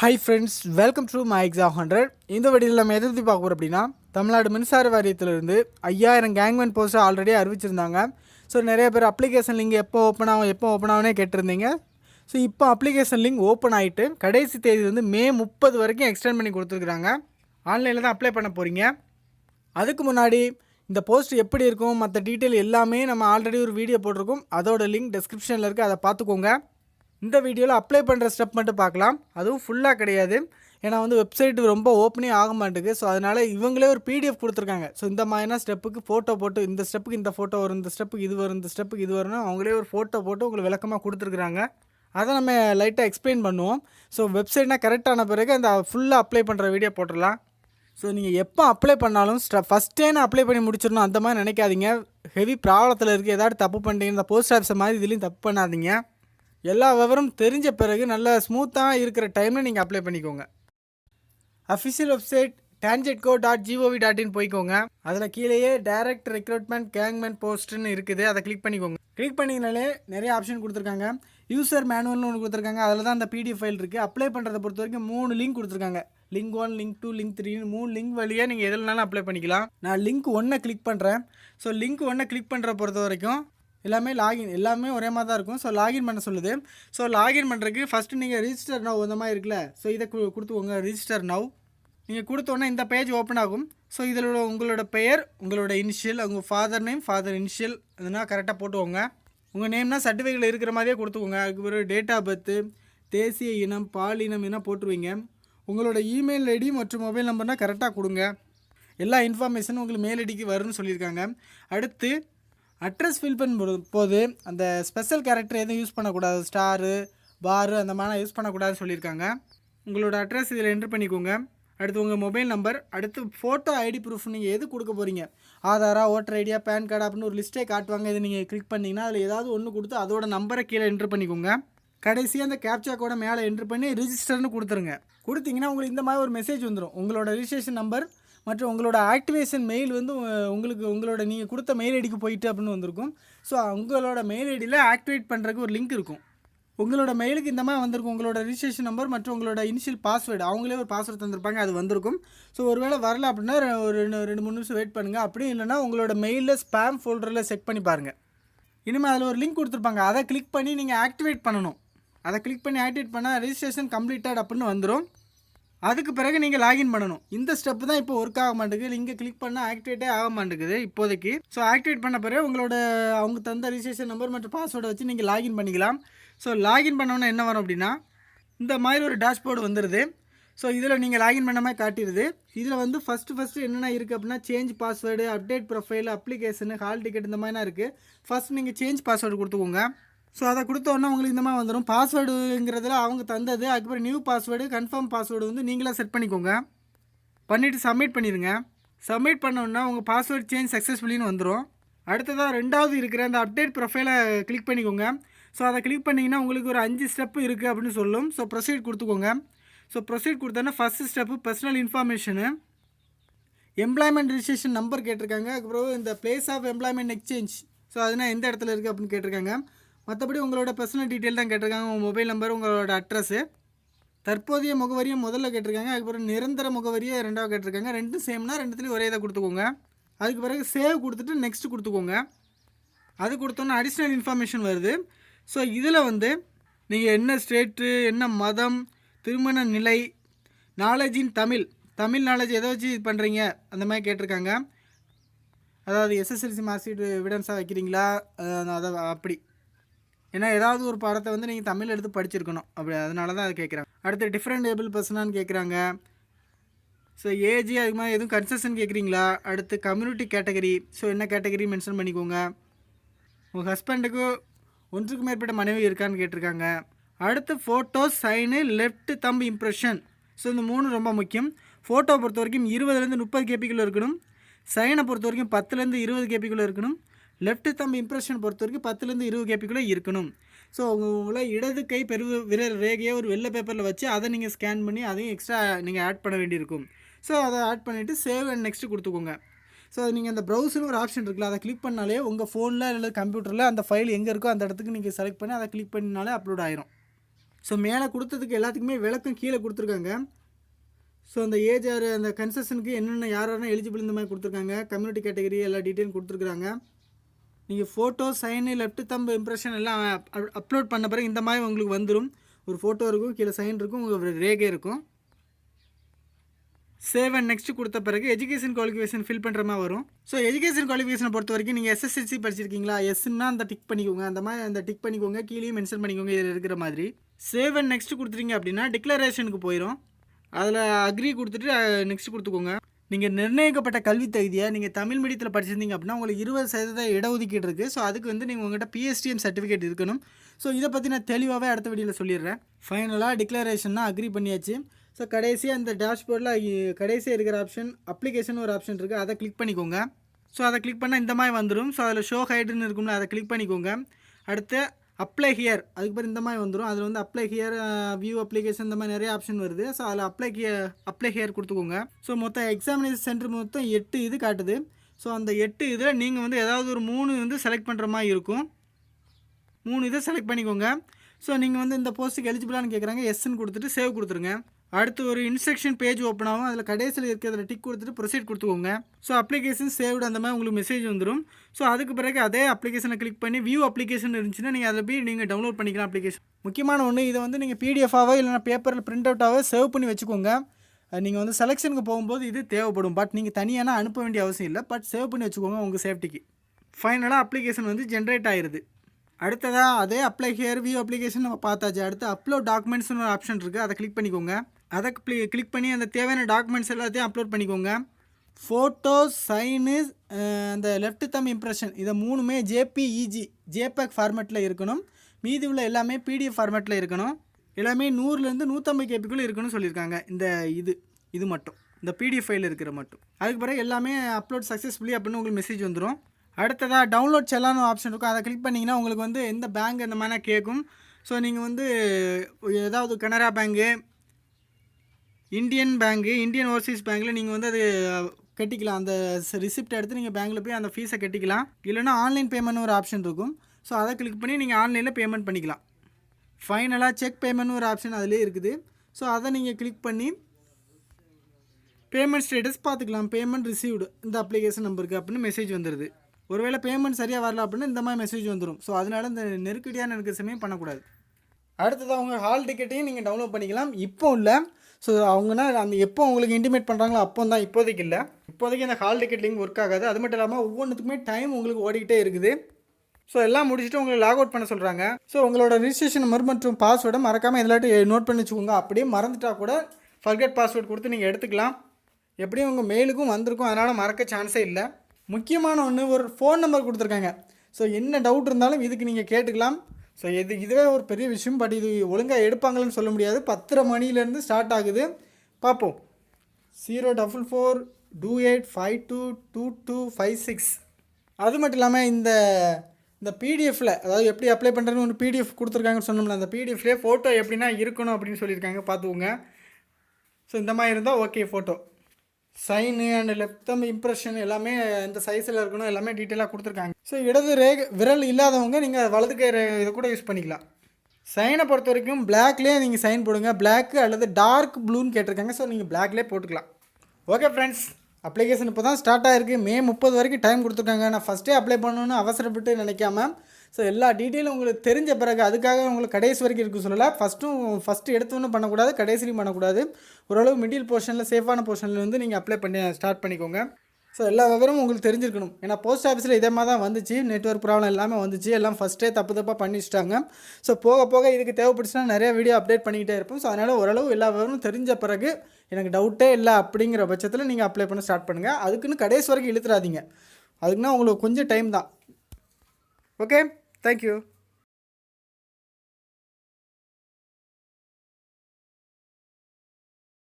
Hi friends welcome to my exam hundred இந்த வீடியோவில் நம்ம எதை பற்றி பார்க்க போகிறோம் அப்படின்னா தமிழ்நாடு மின்சார வாரியத்திலிருந்து ஐயாயிரம் கேங்மேன் போஸ்ட் ஆல்ரெடி அறிவிச்சிருந்தாங்க. ஸோ நிறைய பேர் அப்ளிகேஷன் லிங்க் எப்போ ஓப்பன் ஆகும் எப்போ ஓப்பன் ஆகும்னே கேட்டிருந்தீங்க. ஸோ இப்போ அப்ளிகேஷன் லிங்க் ஓப்பன் ஆகிட்டு கடைசி தேதி வந்து மே முப்பது வரைக்கும் எக்ஸ்டெண்ட் பண்ணி கொடுத்துருக்குறாங்க. ஆன்லைனில் தான் அப்ளை பண்ண போகிறீங்க அதுக்கு முன்னாடி இந்த போஸ்ட் எப்படி இருக்கும் மற்ற டீட்டெயில் எல்லாமே நம்ம ஆல்ரெடி ஒரு வீடியோ போட்டிருக்கோம். அதோட லிங்க் டிஸ்கிரிப்ஷனில் இருக்குது அதை பார்த்துக்கோங்க. இந்த வீடியோவில் அப்ளை பண்ணுற ஸ்டெப் மட்டும் பார்க்கலாம். அதுவும் ஃபுல்லாக கிடையாது. ஏன்னா வந்து வெப்சைட்டு ரொம்ப ஓப்பனே ஆக மாட்டேங்குது. ஸோ அதனால் இவங்களே ஒரு பிடிஎஃப் கொடுத்துருக்காங்க. ஸோ இந்த மாதிரினா ஸ்டெப்புக்கு ஃபோட்டோ போட்டு இந்த ஸ்டெப்புக்கு இந்த ஃபோட்டோ வரும் இந்த ஸ்டெப்புக்கு இது வரும் இந்த ஸ்டெப்புக்கு இது வரும்னு அவங்களே ஒரு ஃபோட்டோ போட்டு உங்களுக்கு விளக்கமாக கொடுத்துருக்குறாங்க. அதை நம்ம லைட்டாக எக்ஸ்பிளைன் பண்ணுவோம். ஸோ வெப்சைட்னா கரெக்டான பிறகு அந்த ஃபுல்லாக அப்ளை பண்ணுற வீடியோ போட்டுடலாம். ஸோ நீங்கள் எப்போ அப்ளை பண்ணாலும் ஸ்ட ஃபஸ்ட்டே நான் அப்ளை பண்ணி முடிச்சிடணும். அந்த மாதிரி நினைக்காதீங்க. ஹெவி ப்ராப்ளத்தில் இருக்குது ஏதாவது தப்பு பண்ணிட்டீங்க இந்த போஸ்ட் ஆஃபீஸை மாதிரி இதுலேயும் தப்பு பண்ணாதீங்க. எல்லா விவரம் தெரிஞ்ச பிறகு நல்ல ஸ்மூத்தாக இருக்கிற டைமில் நீங்கள் அப்ளை பண்ணிக்கோங்க. Official website Tangedco dot G O V dot in போய்க்கோங்க. அதில் கீழேயே டைரக்ட் ரெக்ரூட்மெண்ட் கேங்மெண்ட் போஸ்ட்னு இருக்குது. அதை கிளிக் பண்ணிக்கோங்க. கிளிக் பண்ணிங்கனாலே நிறைய ஆப்ஷன் கொடுத்துருக்காங்க. யூசர் மேனுவல்னு ஒன்று கொடுத்துருக்காங்க. அதில் தான் அந்த பிடிஎஃப் ஃபைல் இருக்குது அப்ளை பண்ணுறதை பொறுத்த வரைக்கும் மூணு லிங்க் கொடுத்துருக்காங்க. Link one link two link த்ரீன்னு மூணு லிங்க் வழியாக நீங்கள் எதுலனாலும் அப்ளை பண்ணிக்கலாம். நான் லிங்க் ஒன்றை கிளிக் பண்ணுறேன் ஸோ லிங்க் ஒன்றை கிளிக் பண்ணுற பொறுத்த வரைக்கும் எல்லாமே லாகின் எல்லாமே ஒரே மாதிரி தான் இருக்கும். ஸோ லாகின் பண்ண சொல்லுது. ஸோ லாகின் பண்ணுறதுக்கு ஃபஸ்ட்டு நீங்கள் ரிஜிஸ்டர் நவ் அந்த மாதிரி இருக்குல்ல? ஸோ இதை கொடுத்துக்கோங்க ரிஜிஸ்டர் நவ் நீங்கள் கொடுத்தோன்னே இந்த பேஜ் ஓப்பன் ஆகும். ஸோ இதில் உள்ள உங்களோட பெயர் உங்களோட இனிஷியல் உங்கள் ஃபாதர் நேம் ஃபாதர் இனிஷியல் அதனால் கரெக்டாக போட்டுக்கோங்க. உங்கள் நேம்னா சர்டிஃபிகேட்டில் இருக்கிற மாதிரியே கொடுத்துக்கோங்க. அதுக்கு பிறகு டேட் ஆஃப் பர்த்து தேசிய இனம் பாலினம் என்ன போட்டுருவீங்க. உங்களோட இமெயில் ஐடி மற்றும் மொபைல் நம்பர்னால் கரெக்டாக கொடுங்க. எல்லா இன்ஃபர்மேஷனும் உங்களுக்கு மெயில் ஐடிக்கு வரும்னு சொல்லியிருக்காங்க. அடுத்து அட்ரஸ் ஃபில் பண்ணும் போது அந்த ஸ்பெஷல் கேரக்டர் எதுவும் யூஸ் பண்ணக்கூடாது. ஸ்டாரு பாரு அந்த மாதிரிலாம் யூஸ் பண்ணக்கூடாதுன்னு சொல்லியிருக்காங்க. உங்களோட அட்ரஸ் இதில் என்ட்ரு பண்ணிக்கோங்க. அடுத்து உங்கள் மொபைல் நம்பர் அடுத்து ஃபோட்டோ ஐடி ப்ரூஃப் நீங்கள் எது கொடுக்க போகிறீங்க ஆதாரா ஓட்டர் ஐடியா பேன் கார்டு அப்படின்னு ஒரு லிஸ்ட்டே காட்டுவாங்க. இதை நீங்கள் கிளிக் பண்ணிங்கன்னா அதில் ஏதாவது ஒன்று கொடுத்து அதோட நம்பரை கீழே என்ட்ரு பண்ணிக்கோங்க. கடைசியாக அந்த கேப்சா கூட மேலே என்ட்ரு பண்ணி ரிஜிஸ்டர்னு கொடுத்துருங்க. கொடுத்தீங்கன்னா உங்களுக்கு இந்த மாதிரி ஒரு மெசேஜ் வந்துடும் உங்களோட ரிஜிஸ்ட்ரேஷன் நம்பர் மற்றும் உங்களோட ஆக்டிவேஷன் மெயில் வந்து உங்களுக்கு உங்களோட நீங்கள் கொடுத்த மெயில் ஐடிக்கு போயிட்டு அப்படின்னு வந்திருக்கும். ஸோ உங்களோட மெயில் ஐடியில் ஆக்டிவேட் பண்ணுறதுக்கு ஒரு லிங்க் இருக்கும். உங்களோட மெயிலுக்கு இந்த மாதிரி வந்திருக்கும். உங்களோட ரிஜிஸ்ட்ரேஷன் நம்பர் மற்றும் உங்களோட இனிஷியல் பாஸ்வேர்டு அவங்களே ஒரு பாஸ்வேர்டு தந்திருப்பாங்க அது வந்திருக்கும். ஸோ ஒருவேளை வரல அப்படின்னா ஒரு ரெண்டு ரெண்டு மூணு நிமிஷம் வெயிட் பண்ணுங்கள் அப்படி இல்லைன்னா உங்களோட மெயிலில் ஸ்பேம் ஃபோல்டரில் செக் பண்ணி பாருங்கள் இனிமேல் அதில் ஒரு லிங்க் கொடுத்துருப்பாங்க. அதை கிளிக் பண்ணி நீங்கள் ஆக்டிவேட் பண்ணணும். அதை கிளிக் பண்ணி ஆக்டிவேட் பண்ணால் ரெஜிஸ்ட்ரேஷன் கம்ப்ளீட்டட் அப்படின்னு வந்துடும் அதுக்கு பிறகு நீங்கள் லாகின் பண்ணணும். இந்த ஸ்டெப் தான் இப்போ ஒர்க் ஆக மாட்டேங்குது. இங்கே கிளிக் பண்ணால் ஆக்டிவேட்டே ஆக மாட்டேங்குது இப்போதைக்கு. ஸோ ஆக்டிவேட் பண்ண பிறகு உங்களோட அவங்க தந்த ரிஜிஸ்ட்ரேஷன் நம்பர் மற்றும் பாஸ்வேர்டை வச்சு நீங்கள் லாகின் பண்ணிக்கலாம். ஸோ லாகின் பண்ணோன்னா என்ன வரும் அப்படின்னா இந்த மாதிரி ஒரு டேஷ்போர்டு வந்துடுது ஸோ இதில் நீங்கள் லாகின் பண்ண மாதிரி காட்டிடுது இதில் வந்து ஃபஸ்ட்டு ஃபஸ்ட்டு என்னென்ன இருக்குது அப்படின்னா change password update profile application hall ticket இந்த மாதிரிலாம் இருக்குது ஃபஸ்ட் நீங்கள் சேஞ்ச் பாஸ்வேர்டு கொடுத்துக்கோங்க. ஸோ அதை கொடுத்தோன்னா உங்களுக்கு இந்த மாதிரி வந்துடும் பாஸ்வேர்டுங்கிறதுல அவங்க தந்தது. அதுக்கப்புறம் நியூ பாஸ்வேர்டு கன்ஃபார்ம் பாஸ்வேர்டு வந்து நீங்களாக செட் பண்ணிக்கோங்க. பண்ணிவிட்டு சப்மிட் பண்ணிடுங்க சப்மிட் பண்ணோன்னா உங்கள் பாஸ்வேர்டு சேஞ்ச் சக்ஸஸ்ஃபுல்லின்னு வந்துடும் அடுத்ததாக ரெண்டாவது இருக்கிற அந்த அப்டேட் ப்ரொஃபைலை கிளிக் பண்ணிக்கோங்க. ஸோ அதை கிளிக் பண்ணிங்கன்னா உங்களுக்கு ஒரு அஞ்சு ஸ்டெப்பு இருக்குது அப்படின்னு சொல்லும். ஸோ ப்ரொசீட் கொடுத்துக்கோங்க. ஸோ ப்ரொசீட் கொடுத்தோன்னா first step personal information employment registration number கேட்டிருக்காங்க. அதுக்கப்புறம் இந்த place of employment exchange so அதுனா எந்த இடத்துல இருக்குது அப்படின்னு கேட்டிருக்காங்க. மற்றபடி உங்களோட பர்சனல் டீட்டெயில் தான் கேட்டிருக்காங்க. உங்கள் மொபைல் நம்பர் உங்களோட அட்ரஸு தற்போதைய முகவரியும் முதல்ல கேட்டிருக்காங்க. அதுக்கப்புறம் நிரந்தர முகவரியை ரெண்டாவது கேட்டிருக்காங்க. ரெண்டும் சேம்னா ரெண்டுத்துலேயும் ஒரே இதை கொடுத்துக்கோங்க. அதுக்கு பிறகு சேவ் கொடுத்துட்டு நெக்ஸ்ட் கொடுத்துக்கோங்க. அது கொடுத்தோன்னா அடிஷ்னல் இன்ஃபர்மேஷன் வருது. ஸோ இதில் வந்து நீங்கள் என்ன ஸ்டேட்டு என்ன மதம் திருமண நிலை knowledge in Tamil Tamil knowledge எதை வச்சு இது பண்ணுறீங்க அந்த மாதிரி கேட்டிருக்காங்க. அதாவது எஸ்எஸ்எல்சி மார்க் ஷீட் எவிடன்ஸாக வைக்கிறீங்களா? அதை அப்படி. ஏன்னா ஏதாவது ஒரு பாடத்தை வந்து நீங்கள் தமிழ் எடுத்து படிச்சிருக்கணும். அப்படி அதனால தான் அதை கேட்குறாங்க. அடுத்து டிஃப்ரெண்ட் ஏபிள் பர்சனான்னு கேட்குறாங்க. ஸோ ஏஜ் அது மாதிரி எதுவும் கன்செஷன் கேட்குறீங்களா? அடுத்து கம்யூனிட்டி கேட்டகரி ஸோ என்ன கேட்டகரி மென்ஷன் பண்ணிக்கோங்க. உங்கள் ஹஸ்பண்டுக்கு ஒன்றுக்கு மேற்பட்ட மனைவி இருக்கான்னு கேட்டிருக்காங்க. அடுத்து photo sign left thumb impression so இந்த மூணு ரொம்ப முக்கியம். ஃபோட்டோ பொறுத்த வரைக்கும் இருபதுலேருந்து முப்பது கேபிக்குள்ளே இருக்கணும். சைனை பொறுத்த வரைக்கும் பத்துலேருந்து இருபது கேபிக்குள்ளே இருக்கணும். லெஃப்ட் தம் இம்ப்ரெஷன் பொறுத்த வரைக்கும் பத்துலேருந்து இருபது கேபிக்குள்ளே இருக்கணும். ஸோ உங்களை இடது கை பெரு விரல் ரேகையை ஒரு வெள்ளை பேப்பரில் வச்சு அதை நீங்கள் ஸ்கேன் பண்ணி அதையும் எக்ஸ்ட்ரா நீங்கள் ஆட் பண்ண வேண்டியிருக்கும். ஸோ அதை ஆட் பண்ணிவிட்டு சேவ் அண்ட் நெக்ஸ்ட் கொடுத்துக்கோங்க. ஸோ அது நீங்கள் அந்த ப்ரௌசர்னு ஒரு ஆப்ஷன் இருக்குல்ல அதை கிளிக் பண்ணாலே உங்கள் ஃபோனில் இல்லை கம்ப்யூட்டரில் அந்த ஃபைல் எங்கே இருக்கோ அந்த இடத்துக்கு நீங்கள் செலக்ட் பண்ணி அதை கிளிக் பண்ணினாலே அப்லோட் ஆயிரும். ஸோ மேலே கொடுத்ததுக்கு எல்லாத்துக்குமே விளக்கம் கீழே கொடுத்துருக்காங்க. ஸோ அந்த ஏஜ் ஆர் அந்த கன்செஷனுக்கு என்னென்ன யார் யாரெல்லாம் எலிஜிபிள் இந்த மாதிரி கொடுத்துருக்காங்க கம்யூனிட்டி கேட்டகரி எல்லா டீட்டெயிலும் கொடுத்துருக்குறாங்க. நீங்கள் photo sign left thumb impression எல்லாம் அப்லோட் பண்ண பிறகு இந்த மாதிரி உங்களுக்கு வந்துடும் ஒரு ஃபோட்டோ இருக்கும் கீழே சைன் இருக்கும் உங்களுக்கு ரேகை இருக்கும். சேவ் அண்ட் நெக்ஸ்ட் கொடுத்த பிறகு எஜுகேஷன் குவாலிஃபிகேஷன் ஃபில் பண்ணுற மாதிரி வரும். ஸோ எஜுகேஷன் குவாலிஃபிகேஷனை பொறுத்த வரைக்கும் நீங்கள் எஸ்எஸ்எல்சி படிச்சிருக்கீங்களா? எஸ்ன்னா அந்த டிக் பண்ணிக்கோங்க. அந்த மாதிரி அந்த டிக் பண்ணிக்கோங்க. கீழேயும் மென்ஷன் பண்ணிக்கோங்க இதில் இருக்கிற மாதிரி. சேவ் அண்ட் நெக்ஸ்ட் கொடுத்துட்டீங்க அப்படின்னா டிக்ளரேஷனுக்கு போயிடும் அதில் அக்ரி கொடுத்துட்டு நெக்ஸ்ட் கொடுத்துக்கோங்க. நீங்கள் நிர்ணயிக்கப்பட்ட கல்வி தகுதியை நீங்கள் தமிழ் மீடியத்தில் படிச்சிருந்தீங்க அப்படின்னா உங்களுக்கு இருபது சதவீத இடஒதுக்கீடு இருக்குது ஸோ அதுக்கு வந்து நீங்கள் உங்கள்கிட்ட பிஎஸ்டிஎம் சர்டிஃபிகேட் இருக்கணும். ஸோ இதை பற்றி நான் தெளிவாகவே அடுத்த வீடியோவில் சொல்லிடுறேன். ஃபைனலாக டிக்ளரேஷன்னா அக்ரி பண்ணியாச்சு. ஸோ கடைசியாக அந்த டேஷ்போர்டில் கடைசியாக இருக்கிற ஆப்ஷன் அப்ளிகேஷன் ஒரு ஆப்ஷன் இருக்குது அதை கிளிக் பண்ணிக்கோங்க. ஸோ அதை கிளிக் பண்ணால் இந்த மாதிரி வந்துடும் ஸோ அதில் ஷோ ஹைடுன்னு இருக்கும்ல அதை கிளிக் பண்ணிக்கோங்க. அடுத்து அப்ளை ஹியர் அதுக்கு இந்த மாதிரி வந்துடும் அதில் வந்து அப்ளை ஹியர் வியூ அப்ளிகேஷன் இந்த மாதிரி நிறைய ஆப்ஷன் வருது. ஸோ அதில் அப்ளை ஹியர் அப்ளை ஹியர் கொடுத்துக்கோங்க. ஸோ மொத்தம் எக்ஸாமினேஷன் சென்டர் மொத்தம் எட்டு இது காட்டுது. ஸோ அந்த எட்டு இதில் நீங்கள் வந்து ஏதாவது ஒரு மூணு வந்து செலக்ட் பண்ணுற மாதிரி இருக்கும். மூணு இதை செலக்ட் பண்ணிக்கோங்க. ஸோ நீங்கள் வந்து இந்த போஸ்ட்டுக்கு எலிஜிபிளானு கேட்குறாங்க எஸ்ன்னு கொடுத்துட்டு சேவ் கொடுத்துருங்க. அடுத்து ஒரு இன்ஸ்ட்ரக்ஷன் பேஜ் ஓப்பன் ஆகும். அதில் கடைசியில் இருக்கிறதுல டிக் கொடுத்துட்டு ப்ரொசீட் கொடுத்துக்கோங்க. ஸோ அப்ளிகேஷன் சேவ்டு அந்த மாதிரி உங்களுக்கு மெசேஜ் வந்துடும் ஸோ அதுக்கு பிறகு அதே அப்ளிகேஷனை கிளிக் பண்ணி வியூ அப்ளிகேஷன் இருந்துச்சுன்னா நீங்கள் அதை போய் நீங்கள் டவுன்லோட் பண்ணிக்கலாம் அப்ளிகேஷன் முக்கியமான ஒன்று இதை வந்து நீங்கள் பிடிஎஃபாவோ இல்லைனா பேப்பரில் பிரிண்ட் அவுட்டாவோ சேவ் பண்ணி வச்சுக்கோங்க. நீங்கள் வந்து செலெக்ஷனுக்கு போகும்போது இது தேவைப்படும். பட் நீங்கள் தனியாக அனுப்ப வேண்டிய அவசியம் இல்லை. பட் சேவ் பண்ணி வச்சுக்கோங்க உங்கள் சேஃப்டிக்கு ஃபைனலாக அப்ளிகேஷன் வந்து ஜென்ரேட் ஆயிடுது அடுத்ததாக அதே அப்ளை ஹியர் வியூ அப்ளிகேஷன் நம்ம பார்த்தாச்சு. அடுத்து அப்லோட் டாக்குமெண்ட்ஸ்னு ஒரு ஆப்ஷன் இருக்குது அதை கிளிக் பண்ணிக்கோங்க. அதை கிளிக் பண்ணி அந்த தேவையான டாக்குமெண்ட்ஸ் எல்லாத்தையும் அப்லோட் பண்ணிக்கோங்க. ஃபோட்டோ சைனு அந்த லெஃப்ட் தம் இம்ப்ரெஷன் இதை மூணுமே ஜேபிஇஜி ஜேபேக் ஃபார்மேட்டில் இருக்கணும். மீதி உள்ள எல்லாமே பிடிஎஃப் ஃபார்மேட்டில் இருக்கணும். எல்லாமே நூறுலேருந்து நூற்றம்பது கேபிக்குள்ளே இருக்கணும்னு சொல்லியிருக்காங்க. இந்த இது இது மட்டும். இந்த பிடிஎஃப் ஃபைல் இருக்கிற மட்டும். அதுக்கு பிறகு எல்லாமே அப்லோட் சக்ஸஸ்ஃபுல்லி அப்படின்னு உங்களுக்கு மெசேஜ் வந்துடும் அடுத்ததாக டவுன்லோட் செல்லான்னு ஆப்ஷன் இருக்கும் அதை கிளிக் பண்ணிங்கன்னா உங்களுக்கு வந்து எந்த பேங்க் இந்த மாதிரி கேட்கும். ஸோ நீங்கள் வந்து ஏதாவது Canara bank Indian bank Indian overseas பேங்க்கில் நீங்கள் வந்து அது கட்டிக்கலாம். அந்த ரிசிப்ட் எடுத்து நீங்கள் பேங்க்கில் போய் அந்த ஃபீஸை கட்டிக்கலாம். இல்லைனா ஆன்லைன் பேமெண்ட் ஒரு ஆப்ஷன் இருக்கும். ஸோ அதை கிளிக் பண்ணி நீங்கள் ஆன்லைனில் பேமெண்ட் பண்ணிக்கலாம். ஃபைனலாக செக் பேமெண்ட் ஒரு ஆப்ஷன் அதிலே இருக்குது. ஸோ அதை நீங்கள் கிளிக் பண்ணி பேமெண்ட் ஸ்டேட்டஸ் பார்த்துக்கலாம். பேமெண்ட் ரிசீவ்டு இந்த அப்ளிகேஷன் நம்பருக்கு அப்படின்னு மெசேஜ் வந்துடுது ஒருவேளை பேமெண்ட் சரியாக வரல அப்படின்னா இந்த மாதிரி மெசேஜ் வந்துடும் ஸோ அதனால் இந்த நெருக்கடியான இருக்கிற சமயம் பண்ணக்கூடாது. அடுத்தது அவங்க ஹால் டிக்கெட்டையும் நீங்கள் டவுன்லோட் பண்ணிக்கலாம். இப்போ இல்லை. ஸோ அவங்கன்னா அந்த எப்போ உங்களுக்கு இன்டிமேட் பண்ணுறாங்களோ அப்போ தான் இப்போதைக்கு இல்லை. இப்போதைக்கு அந்த ஹால் டிக்கெட் லிங்க் ஒர்க் ஆகாது. அது மட்டும் இல்லாமல் ஒவ்வொன்றுத்துக்குமே டைம் உங்களுக்கு ஓடிக்கிட்டே இருக்குது. ஸோ எல்லாம் முடிச்சுட்டு உங்களை லாக் அவுட் பண்ண சொல்கிறாங்க ஸோ உங்களோட ரிஜிஸ்ட்ரேஷன் நம்பர் மற்றும் பாஸ்வேர்டை மறக்காமல் இதிலாட்டி நோட் பண்ணி வச்சுக்கோங்க. அப்படியே மறந்துட்டால் கூட ஃபர்கெட் பாஸ்வேர்ட் கொடுத்து நீங்கள் எடுத்துக்கலாம். எப்படியும் உங்கள் மெயிலுக்கும் வந்திருக்கும். அதனால் மறக்க சான்ஸே இல்லை. முக்கியமான ஒன்று ஒரு ஃபோன் நம்பர் கொடுத்துருக்காங்க. ஸோ என்ன டவுட் இருந்தாலும் இதுக்கு நீங்கள் கேட்டுக்கலாம். ஸோ இது இதுவே ஒரு பெரிய விஷயம் பட் இது ஒழுங்காக எடுப்பாங்கன்னு சொல்ல முடியாது. பத்தரை மணிலேருந்து ஸ்டார்ட் ஆகுது. பார்ப்போம் zero double four two eight five two two two five six அது மட்டும் இல்லாமல் இந்த இந்த பிடிஎஃப்பில் அதாவது எப்படி அப்ளை பண்ணுறதுன்னு ஒன்று பிடிஎஃப் கொடுத்துருக்காங்கன்னு சொன்னோம்ல அந்த பிடிஎஃப்லேயே ஃபோட்டோ எப்படின்னா இருக்கணும் அப்படின்னு சொல்லியிருக்காங்க. பார்த்துக்கோங்க. ஸோ இந்த மாதிரி இருந்தால் okay photo sign and left thumb impression எல்லாமே இந்த சைஸில் இருக்கணும் எல்லாமே டீட்டெயிலாக கொடுத்துருக்காங்க. ஸோ இடது ரேக விரல் இல்லாதவங்க நீங்கள் வலது கை இதை கூட யூஸ் பண்ணிக்கலாம். சைனை பொறுத்த வரைக்கும் பிளாக்லேயே நீங்கள் சைன் போடுங்க. பிளாக்கு அல்லது டார்க் ப்ளூன்னு கேட்டிருக்காங்க. ஸோ நீங்கள் பிளாக்லேயே போட்டுக்கலாம். ஓகே ஃப்ரெண்ட்ஸ் அப்ளிகேஷன் இப்போ தான் ஸ்டார்ட் ஆகிருக்கு மே முப்பது வரைக்கும் டைம் கொடுத்துருக்காங்க. நான் ஃபஸ்ட்டே அப்ளை பண்ணணும்னு அவசரப்பட்டு நினைக்காம ஸோ எல்லா டீட்டெயிலும் உங்களுக்கு தெரிஞ்ச பிறகு அதுக்காக உங்களுக்கு கடைசி வரைக்கும் இருக்க சொல்லலை. ஃபஸ்ட்டும் ஃபஸ்ட்டு எடுத்தோன்னு பண்ணக்கூடாது கடைசிலையும் பண்ணக்கூடாது. ஓரளவு மிடில் போர்ஷனில் சேஃபான போர்ஷனில் வந்து நீங்கள் அப்ளை பண்ணி ஸ்டார்ட் பண்ணிக்கோங்க. ஸோ எல்லா விவரமும் உங்களுக்கு தெரிஞ்சிருக்கணும். ஏன்னா போஸ்ட் ஆஃபீஸில் இதே மாதிரி தான் வந்துச்சு. நெட்ஒர்க் ப்ராப்ளம் எல்லாமே வந்துச்சு. எல்லாம் ஃபஸ்ட்டே தப்பு தப்பாக பண்ணிச்சிட்டாங்க. ஸோ போக போக இதுக்கு தேவைப்படுச்சுன்னா நிறைய வீடியோ அப்டேட் பண்ணிக்கிட்டே இருப்போம். ஸோ அதனால் ஓரளவு எல்லா விவரமும் தெரிஞ்ச பிறகு எனக்கு டவுட்டே இல்லை அப்படிங்கிற பட்சத்தில் நீங்கள் அப்ளை பண்ண ஸ்டார்ட் பண்ணுங்கள் அதுக்குன்னு கடைசி வரைக்கும் இழுத்துறாதீங்க. அதுக்குன்னா உங்களுக்கு கொஞ்சம் டைம் தான். Okay Thank you.